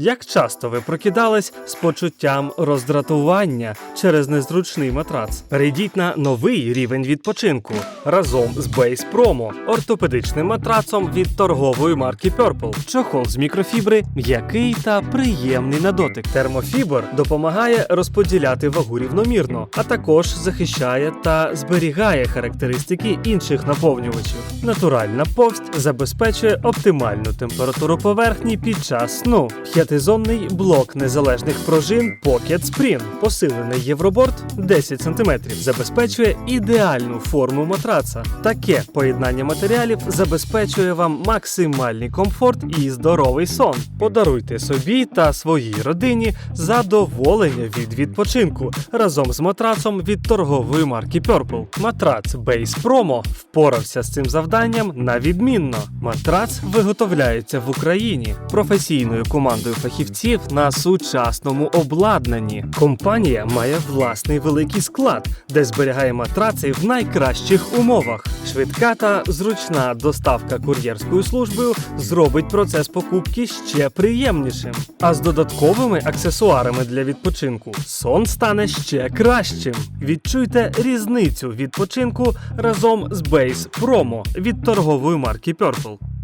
Як часто ви прокидались з почуттям роздратування через незручний матрац? Перейдіть на новий рівень відпочинку разом з Base Promo, ортопедичним матрацом від торгової марки Purple. Чохол з мікрофібри, м'який та приємний на дотик. Термофібр допомагає розподіляти вагу рівномірно, а також захищає та зберігає характеристики інших наповнювачів. Натуральна повсть забезпечує оптимальну температуру поверхні під час сну. П'ятизонний блок незалежних пружин Pocket Spring, посилений євроборд 10 см, забезпечує ідеальну форму матраца. Таке поєднання матеріалів забезпечує вам максимальний комфорт і здоровий сон. Подаруйте собі та своїй родині задоволення від відпочинку разом з матрацом від торгової марки Purple. Матрац Base Promo впорався з цим завданням на відмінно. Матрац виготовляється в Україні професійною командою фахівців на сучасному обладнанні. Компанія має власний великий склад, де зберігає матраци в найкращих умовах. Швидка та зручна доставка кур'єрською службою зробить процес покупки ще приємнішим. А з додатковими аксесуарами для відпочинку сон стане ще кращим. Відчуйте різницю відпочинку разом з Base Promo від торгової марки Purple.